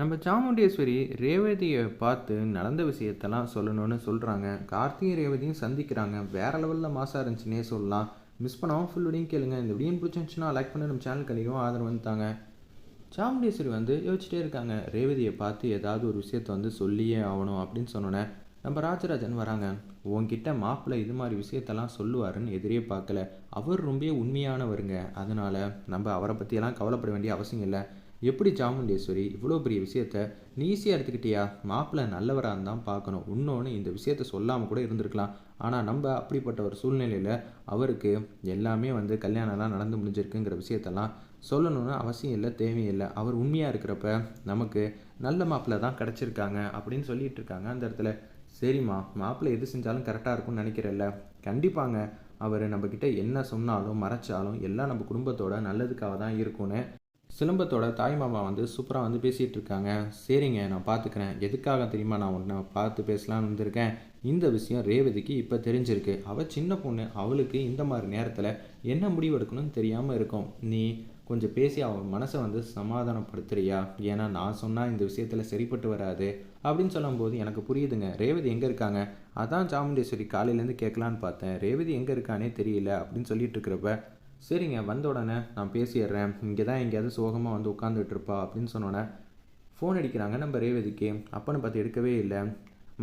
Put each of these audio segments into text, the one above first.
நம்ம சாமுண்டேஸ்வரி ரேவதியை பார்த்து நடந்த விஷயத்தெல்லாம் சொல்லணும்னு சொல்கிறாங்க கார்த்திகை ரேவதியும் சந்திக்கிறாங்க. வேறு லெவலில் மாசாக இருந்துச்சுன்னே சொல்லலாம். மிஸ் பண்ணாமல் ஃபுல் வீடியும் கேளுங்க. இந்த வீடியோ பிடிச்சிருந்துச்சுன்னா லைக் பண்ணி நம்ம சேனல் கழிவும் ஆதரவு வந்துட்டாங்க. சாமுண்டேஸ்வரி வந்து யோசிச்சிட்டே இருக்காங்க. ரேவதியை பார்த்து ஏதாவது ஒரு விஷயத்த வந்து சொல்லியே ஆகணும் அப்படின்னு சொன்னோன்னே நம்ம ராஜராஜன் வராங்க. உங்ககிட்ட மாப்பிள்ளை இது மாதிரி விஷயத்தெல்லாம் சொல்லுவாருன்னு எதிரே பார்க்கல. அவர் ரொம்ப உண்மையானவருங்க. அதனால் நம்ம அவரை பற்றியெல்லாம் கவலைப்பட வேண்டிய அவசியம் இல்லை. எப்படி சாமுண்டேஸ்வரி இவ்வளோ பெரிய விஷயத்த நீ ஈஸியாக எடுத்துக்கிட்டியா? மாப்பிள்ளை நல்லவராக இருந்தால் பார்க்கணும். இன்னொன்று இந்த விஷயத்த சொல்லாமல் கூட இருந்திருக்கலாம். ஆனால் நம்ம அப்படிப்பட்ட ஒரு சூழ்நிலையில் அவருக்கு எல்லாமே வந்து கல்யாணம்லாம் நடந்து முடிஞ்சிருக்குங்கிற விஷயத்தெல்லாம் சொல்லணும்னு அவசியம் இல்லை தேவையில்லை அவர் உண்மையாக இருக்கிறப்ப நமக்கு நல்ல மாப்பிள்ளை தான் கிடச்சிருக்காங்க அப்படின்னு சொல்லிட்டு இருக்காங்க அந்த இடத்துல. சரிம்மா மாப்பிள்ளை எது செஞ்சாலும் கரெக்டாக இருக்கும்னு நினைக்கிறல்ல. கண்டிப்பாங்க அவர் நம்மக்கிட்ட என்ன சொன்னாலும் மறைச்சாலும் எல்லாம் நம்ம குடும்பத்தோட நல்லதுக்காக தான் இருக்கும்னு சிலம்பத்தோட தாய் மாமா வந்து சூப்பராக வந்து பேசிகிட்டு இருக்காங்க சரிங்க நான் பார்த்துக்கிறேன் எதுக்காக தெரியுமா நான் உன்னை பார்த்து பேசலாம்னு வந்திருக்கேன்? இந்த விஷயம் ரேவதிக்கு இப்போ தெரிஞ்சிருக்கு. அவள் சின்ன பொண்ணு அவளுக்கு இந்த மாதிரி நேரத்தில் என்ன முடிவு எடுக்கணும்னு தெரியாமல் இருக்கும். நீ கொஞ்சம் பேசி அவன் மனசை வந்து சமாதானப்படுத்துறியா? ஏன்னா நான் சொன்னால் இந்த விஷயத்தில் சரிப்பட்டு வராது. அப்படின்னு சொல்லும்போது எனக்கு புரியுதுங்க. ரேவதி எங்கே இருக்காங்க? அதான் சாமுண்டேஸ்வரி காலையிலேருந்து கேட்கலான்னு பார்த்தேன். ரேவதி எங்கே இருக்கானே தெரியல அப்படின்னு சொல்லிட்டு இருக்கிறப்ப சரிங்க வந்த உடனே நான் பேசிடுறேன். இங்கே தான் எங்கேயாவது சோகமாக வந்து உட்காந்துட்ருப்பா அப்படின்னு சொன்னோன்னே ஃபோன் அடிக்கிறாங்க நம்ம ரேவதிக்கு. அப்பன்னு பார்த்து எடுக்கவே இல்லை.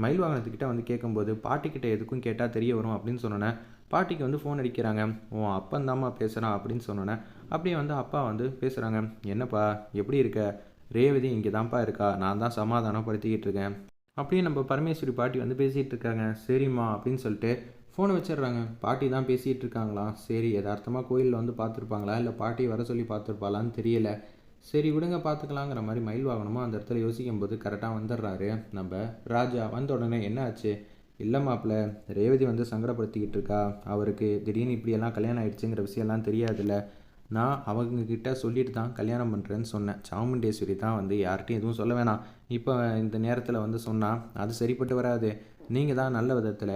மயில் வாகனத்துக்கிட்ட வந்து கேட்கும்போது பாட்டிக்கிட்ட எதுக்கும் கேட்டால் தெரிய வரும் அப்படின்னு சொன்னோன்னே பாட்டிக்கு வந்து ஃபோன் அடிக்கிறாங்க. உன் அப்பந்தாம்மா பேசுகிறான் அப்படின்னு சொன்னோன்னே அப்படியே வந்து அப்பா வந்து பேசுகிறாங்க என்னப்பா எப்படி இருக்க? ரேவதி இங்கே தான்ப்பா இருக்கா? நான் தான் சமாதானப்படுத்திக்கிட்டு இருக்கேன். அப்படியே நம்ம பரமேஸ்வரி பாட்டி வந்து பேசிகிட்டு இருக்காங்க சரிம்மா அப்படின்னு சொல்லிட்டு ஃபோனை வச்சிடுறாங்க. பாட்டி தான் பேசிகிட்டு இருக்காங்களாம் சரி யதார்த்தமாக கோயிலில் வந்து பார்த்துருப்பாங்களா? இல்லை பாட்டி வர சொல்லி பார்த்துருப்பாளான்னு தெரியல. சரி விடுங்க பார்த்துக்கலாங்கிற மாதிரி மயில் வாகனமோ அந்த இடத்துல யோசிக்கும் போது கரெக்டாக வந்துடுறாரு. நம்ம ராஜா வந்த உடனே என்ன ஆச்சு? இல்லை மாப்பிள்ள ரேவதி வந்து சங்கடப்படுத்திக்கிட்டு இருக்கா? அவருக்கு திடீர்னு இப்படியெல்லாம் கல்யாணம் ஆயிடுச்சுங்கிற விஷயம்லாம் தெரியாதுல்ல. நான் அவங்கக்கிட்ட சொல்லிட்டு தான் கல்யாணம் பண்ணுறேன்னு சொன்னேன். சாமுண்டேஸ்வரி தான் வந்து யார்கிட்டையும் எதுவும் சொல்ல வேணாம். இப்போ இந்த நேரத்தில் வந்து சொன்னால் அது சரிப்பட்டு வராது. நீங்கள் தான் நல்ல விதத்தில்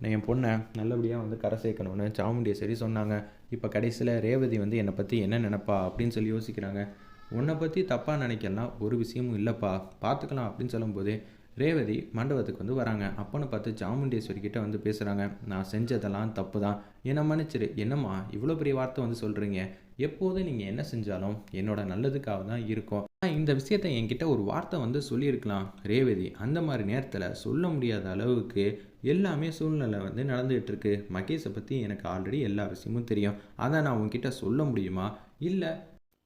என் பொண்ணை நல்லபடியாக வந்து கரை சேர்க்கணும்னு சாமுண்டேஸ்வரி சொன்னாங்க. இப்போ கடைசியில் ரேவதி வந்து என்னை பற்றி என்ன நினப்பா அப்படின்னு சொல்லி யோசிக்கிறாங்க. உன்னை பற்றி தப்பாக நினைக்கலாம் ஒரு விஷயமும் இல்லைப்பா. பார்த்துக்கலாம் அப்படின்னு சொல்லும்போது ரேவதி மண்டபத்துக்கு வந்து வராங்க. அப்போன்னு பார்த்து சாமுண்டேஸ்வரி கிட்ட வந்து பேசுகிறாங்க நான் செஞ்சதெல்லாம் தப்பு தான் என்னை மன்னிச்சிரு என்னம்மா இவ்வளோ பெரிய வார்த்தை வந்து சொல்கிறீங்க எப்போதும் நீங்கள் என்ன செஞ்சாலும் என்னோட நல்லதுக்காக தான் இருக்கும். ஆனால் இந்த விஷயத்தை என்கிட்ட ஒரு வார்த்தை வந்து சொல்லியிருக்கலாம். ரேவதி அந்த மாதிரி நேரத்தில் சொல்ல முடியாத அளவுக்கு எல்லாமே சூழ்நிலை வந்து நடந்துகிட்டு இருக்கு. மகேஷை பற்றி எனக்கு ஆல்ரெடி எல்லா விஷயமும் தெரியும். அதை நான் உங்ககிட்ட சொல்ல முடியுமா? இல்லை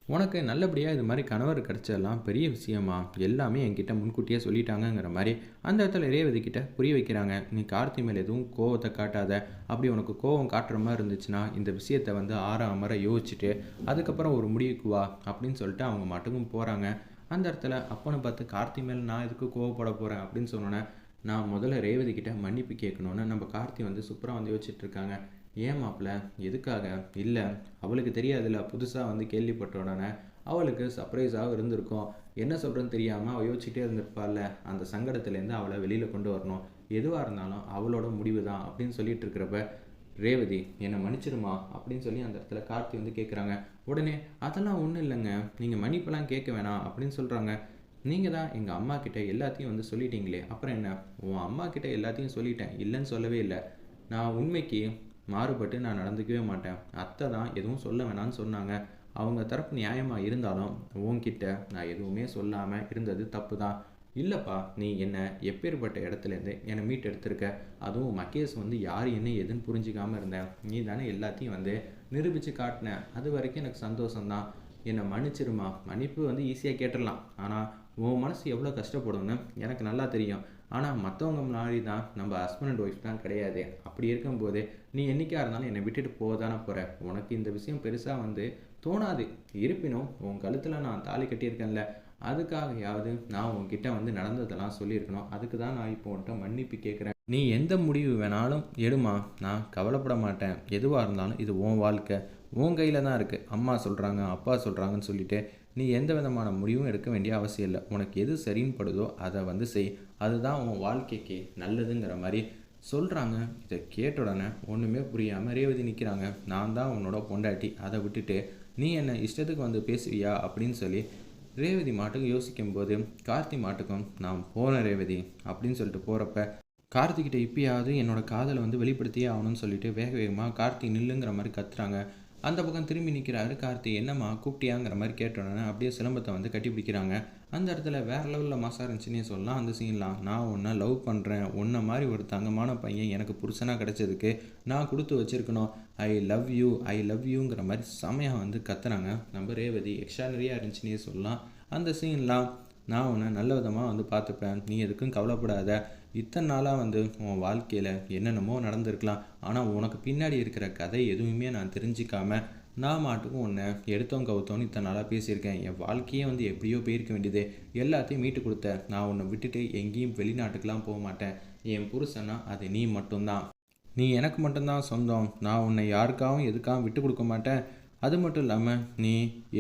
உனக்கு நல்லபடியாக இது மாதிரி கணவர் கிடச்சதெல்லாம் பெரிய விஷயமா? எல்லாமே என்கிட்ட முன்கூட்டியே சொல்லிட்டாங்கங்கிற மாதிரி அந்த இடத்துல ரேவதி கிட்ட புரிய வைக்கிறாங்க. நீ கார்த்தி மேலே எதுவும் கோவத்தை காட்டாத. அப்படி உனக்கு கோவம் காட்டுற மாதிரி இருந்துச்சுன்னா இந்த விஷயத்தை வந்து ஆற அமர யோசிச்சுட்டு அதுக்கப்புறம் ஒரு முடிவுக்கு வா அப்படின்னு சொல்லிட்டு அவங்க மட்டுக்கும் போகிறாங்க அந்த இடத்துல அப்பனை பார்த்து கார்த்தி மேலே நான் எதுக்கு கோவப்பட போகிறேன் அப்படின்னு சொன்னோன்னே நான் முதல்ல ரேவதி கிட்ட மன்னிப்பு கேட்கணுன்னு நம்ம கார்த்தி வந்து சூப்பராக வந்து யோசிச்சுட்டு இருக்காங்க. ஏன் மாப்பிள்ள எதுக்காக? இல்லை. அவளுக்கு தெரியாதுல்ல. புதுசாக வந்து கேள்விப்பட்ட உடனே அவளுக்கு சர்ப்ரைஸாக இருந்திருக்கும். என்ன சொல்கிறேன்னு தெரியாமல் அவள் யோசிச்சுட்டே இருந்திருப்பாள்ல. அந்த சங்கடத்துலேருந்து அவளை வெளியில் கொண்டு வரணும். எதுவாக இருந்தாலும் அவளோட முடிவு தான் அப்படின்னு சொல்லிட்டு இருக்கிறப்ப ரேவதி என்னை மன்னிச்சிருமா? அப்படின்னு சொல்லி அந்த இடத்துல கார்த்தி வந்து கேட்குறாங்க உடனே அதெல்லாம் ஒன்றும் இல்லைங்க. நீங்கள் மன்னிப்பெல்லாம் கேட்க வேணாம். அப்படின்னு சொல்கிறாங்க நீங்கள் தான் எங்கள் அம்மா கிட்ட எல்லாத்தையும் வந்து சொல்லிட்டீங்களே. அப்புறம் என்ன? உன் அம்மா கிட்ட எல்லாத்தையும் சொல்லிட்டேன். இல்லைன்னு சொல்லவே இல்லை. நான் உண்மைக்கு மாறுபட்டு நான் நடந்துக்கவே மாட்டேன். அத்தை தான் எதுவும் சொல்ல வேணாம்னு சொன்னாங்க. அவங்க தரப்பு நியாயமாக இருந்தாலும் உன்கிட்ட நான் எதுவுமே சொல்லாமல் இருந்தது தப்பு தான் இல்லைப்பா நீ என்ன எப்பேற்பட்ட இடத்துலேருந்து என்னை மீட் எடுத்திருக்க அதுவும் மகேஷ் வந்து யார் என்ன எதுன்னு புரிஞ்சிக்காமல் இருந்தேன் நீ தானே எல்லாத்தையும் வந்து நிரூபித்து காட்டினேன் அது வரைக்கும் எனக்கு சந்தோஷம்தான். என்னை மன்னிச்சிருமா? மன்னிப்பு வந்து ஈஸியாக கேட்டுடலாம். ஆனால் உன் மனசு எவ்வளோ கஷ்டப்படும்னு எனக்கு நல்லா தெரியும். ஆனால் மற்றவங்க முன்னாடி தான் நம்ம ஹஸ்பண்ட் அண்ட் ஒய்ஃப் தான் கிடையாது. அப்படி இருக்கும்போது நீ என்றைக்காக இருந்தாலும் என்னை விட்டுட்டு போக தானே போகிற உனக்கு இந்த விஷயம் பெருசாக வந்து தோணாது. இருப்பினும் உன் கழுத்தில் நான் தாலி கட்டியிருக்கேன்ல அதுக்காகையாவது நான் உங்ககிட்ட வந்து நடந்ததெல்லாம் சொல்லியிருக்கணும். அதுக்கு தான் நான் இப்போ உன்ட்ட மன்னிப்பு கேட்குறேன் நீ எந்த முடிவு வேணாலும் எடுமா? நான் கவலைப்பட மாட்டேன். எதுவாக இருந்தாலும் இது உன் வாழ்க்கை. உன் கையில் தான் இருக்குது அம்மா சொல்கிறாங்க அப்பா சொல்கிறாங்கன்னு சொல்லிட்டு நீ எந்த விதமான முடிவும் எடுக்க வேண்டிய அவசியம் இல்லை. உனக்கு எது சரின்னு படுதோ அதை வந்து செய். அதுதான் உன் வாழ்க்கைக்கு நல்லதுங்கிற மாதிரி சொல்கிறாங்க இதை கேட்ட உடனே ஒன்றுமே புரியாமல் ரேவதி நிற்கிறாங்க நான் தான் உன்னோட பொண்டாட்டி. அதை விட்டுட்டு நீ என்னை இஷ்டத்துக்கு வந்து பேசுவியா அப்படின்னு சொல்லி ரேவதி மாட்டுக்கும் யோசிக்கும் போது கார்த்தி மாட்டுக்கும் நான் போனேன் ரேவதி அப்படின்னு சொல்லிட்டு போகிறப்ப கார்த்திகிட்ட இப்பயாவது என்னோட காதலை வந்து வெளிப்படுத்தியே ஆகணும்னு சொல்லிட்டு வேக வேகமாக கார்த்தி நில்லுங்கிற மாதிரி கத்துறாங்க. அந்த பக்கம் திரும்பி நிற்கிறாரு கார்த்தி என்னம்மா கூப்பிட்டியாங்கிற மாதிரி கேட்டோன்னே அப்படியே சிலம்பத்தை வந்து கட்டி பிடிக்கிறாங்க. அந்த இடத்துல வேற லெவலில் மாசா இருந்துச்சுன்னே சொல்லலாம். அந்த சீன்லாம் நான் ஒன்றை லவ் பண்ணுறேன் ஒன்றை மாதிரி ஒரு தங்கமான பையன் எனக்கு புருஷனாக கிடச்சதுக்கு நான் கொடுத்து வச்சிருக்கணும். I love you I love யூங்கிற மாதிரி செமையாக வந்து கத்துறாங்க. நம்ம ரேவதி எக்ஸ்ட்ரானரியாக இருந்துச்சுன்னே சொல்லலாம். அந்த சீன்லாம் நான் உன்னை நல்ல விதமாக வந்து பார்த்துப்பேன். நீ எதுக்கும் கவலைப்படாத. இத்தனை நாளாக வந்து உன் வாழ்க்கையில் என்னென்னமோ நடந்திருக்கலாம். ஆனால் உனக்கு பின்னாடி இருக்கிற கதை எதுவுமே நான் தெரிஞ்சிக்காம நான் மாட்டுக்கும் உன்னை எடுத்தோம் கவுத்தோன்னு இத்தனை நாளாக பேசியிருக்கேன். என் வாழ்க்கையே வந்து எப்படியோ போயிருக்க வேண்டியது. எல்லாத்தையும் மீட்டு கொடுத்த நான் உன்னை விட்டுட்டு எங்கேயும் வெளிநாட்டுக்கெலாம் போக மாட்டேன். என் புருஷனா அது நீ மட்டும்தான். நீ எனக்கு மட்டும்தான் சொந்தம். நான் உன்னை யாருக்காகவும் எதுக்காகவும் விட்டு கொடுக்க மாட்டேன். அது மட்டும் இல்லாமல் நீ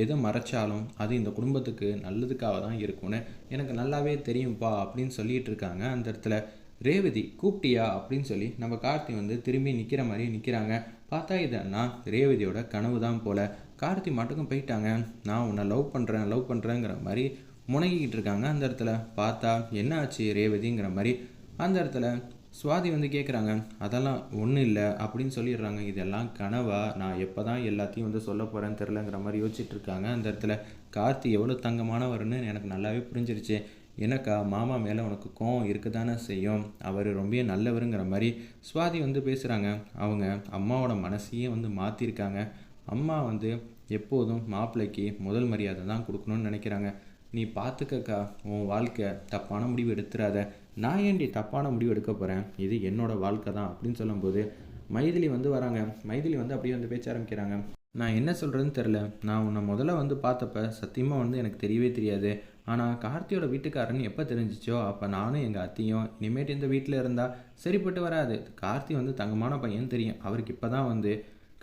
எதை மறைச்சாலும் அது இந்த குடும்பத்துக்கு நல்லதுக்காக தான் இருக்கும்னு எனக்கு நல்லாவே தெரியும்ப்பா அப்படின்னு சொல்லிட்டு இருக்காங்க. அந்த இடத்துல ரேவதி கூப்பிட்டியா அப்படின்னு சொல்லி நம்ம கார்த்தி வந்து திரும்பி நிற்கிற மாதிரி நிற்கிறாங்க பார்த்தா இதன்னா ரேவதியோட கனவு தான் போல. கார்த்தி மட்டுக்கும் போயிட்டாங்க. நான் உன்னை லவ் பண்ணுறேன் லவ் பண்ணுறேங்கிற மாதிரி முனகிக்கிட்டு இருக்காங்க. அந்த இடத்துல பார்த்தா என்ன ஆச்சு ரேவதிங்கிற மாதிரி? அந்த இடத்துல சுவாதி வந்து கேட்குறாங்க அதெல்லாம் ஒன்றும் இல்லை அப்படின்னு சொல்லிடுறாங்க. இதெல்லாம் கனவா? நான் எப்போ தான் எல்லாத்தையும் வந்து சொல்ல போகிறேன்னு தெரிலங்கிற மாதிரி யோசிச்சுட்டு இருக்காங்க. அந்த இடத்துல கார்த்தி எவ்வளோ தங்கமானவர்னு எனக்கு நல்லாவே புரிஞ்சிருச்சு. எனக்கா மாமா மேலே உனக்கு கோவம் இருக்க தானே செய்யும்? அவர் ரொம்ப நல்லவருங்கிற மாதிரி சுவாதி வந்து பேசுகிறாங்க அவங்க அம்மாவோட மனசையே வந்து மாற்றிருக்காங்க அம்மா வந்து எப்போதும் மாப்பிள்ளைக்கு முதல் மரியாதை தான் கொடுக்கணும்னு நினைக்கிறாங்க. நீ பார்த்துக்கக்கா உன் வாழ்க்கை தப்பான முடிவு எடுத்துடாத நான் ஏன்டி தப்பான முடிவு எடுக்க போகிறேன் இது என்னோட வாழ்க்கை தான் அப்படின்னு சொல்லும்போது மைதிலி வந்து வராங்க. மைதிலி வந்து அப்படியே வந்து பேச்ச ஆரம்பிக்கிறாங்க. நான் என்ன சொல்கிறதுன்னு தெரில நான் உன்னை முதல்ல வந்து பார்த்தப்ப சத்தியமாக வந்து எனக்கு தெரியவே தெரியாது. ஆனால் கார்த்தியோட வீட்டுக்காரன்னு எப்போ தெரிஞ்சிச்சோ அப்போ நானும் எங்கள் அத்தையும் இனிமேட்டு இந்த வீட்டில் இருந்தால் சரிப்பட்டு வராது. கார்த்தி வந்து தங்கமான பையன் தெரியும். அவருக்கு இப்போ தான் வந்து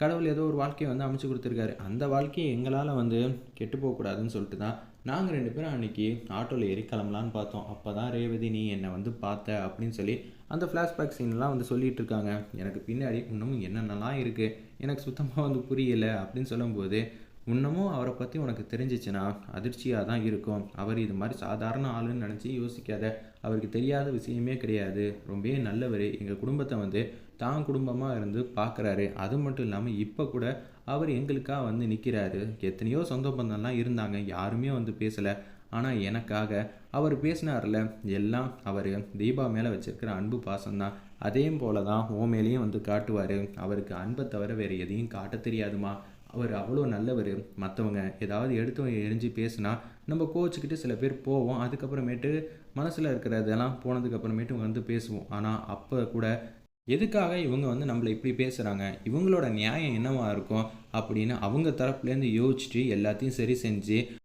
கடவுள் ஏதோ ஒரு வாழ்க்கையை வந்து அமைச்சு கொடுத்துருக்காரு. அந்த வாழ்க்கையை எங்களால் வந்து கெட்டு போகக்கூடாதுன்னு சொல்லிட்டு தான் நாங்கள் ரெண்டு பேரும் அன்றைக்கி ஆட்டோவில் ஏறி கிளம்பலான்னு பார்த்தோம். அப்போ தான் ரேவதி நீ என்னை வந்து பார்த்த அப்படின்னு சொல்லி அந்த ஃப்ளாஷ்பேக் சீன்லாம் வந்து சொல்லிகிட்டு இருக்காங்க. எனக்கு பின்னாடி இன்னும் என்னென்னலாம் இருக்குது எனக்கு சுத்தமாக வந்து புரியலை அப்படின்னு சொல்லும்போது இன்னமும் அவரை பற்றி உனக்கு தெரிஞ்சிச்சுன்னா அதிர்ச்சியாக தான் இருக்கும். அவர் இது மாதிரி சாதாரண ஆளுன்னு நினச்சி யோசிக்காத. அவருக்கு தெரியாத விஷயமே கிடையாது. ரொம்பவே நல்லவர். எங்கள் குடும்பத்தை வந்து தான் குடும்பமாக இருந்து பார்க்குறாரு அது மட்டும் இல்லாமல் இப்போ கூட அவர் எங்களுக்காக வந்து நிற்கிறாரு எத்தனையோ சொந்த பந்தம்லாம் இருந்தாங்க. யாருமே வந்து பேசலை. ஆனால் எனக்காக அவர் பேசினார்ல. எல்லாம் அவர் தீபா மேலே வச்சிருக்கிற அன்பு பாசம்தான். அதே போல தான் ஓ மேலேயும் வந்து காட்டுவார். அவருக்கு அன்பை தவிர வேறு எதையும் காட்ட தெரியாதுமா? அவர் அவ்வளோ நல்லவர். மற்றவங்க ஏதாவது எடுத்து எரிஞ்சு பேசுனா நம்ம கோச்சிக்கிட்டு சில பேர் போவோம். அதுக்கப்புறமேட்டு மனசில் இருக்கிறதெல்லாம் போனதுக்கப்புறமேட்டு வந்து பேசுவோம். ஆனால் அப்போ கூட எதுக்காக இவங்க வந்து நம்மளை இப்படி பேசுகிறாங்க இவங்களோட நியாயம் என்னவாக இருக்கும்? அப்படின்னு அவங்க தரப்புலேருந்து யோசிச்சுட்டு எல்லாத்தையும் சரி செஞ்சு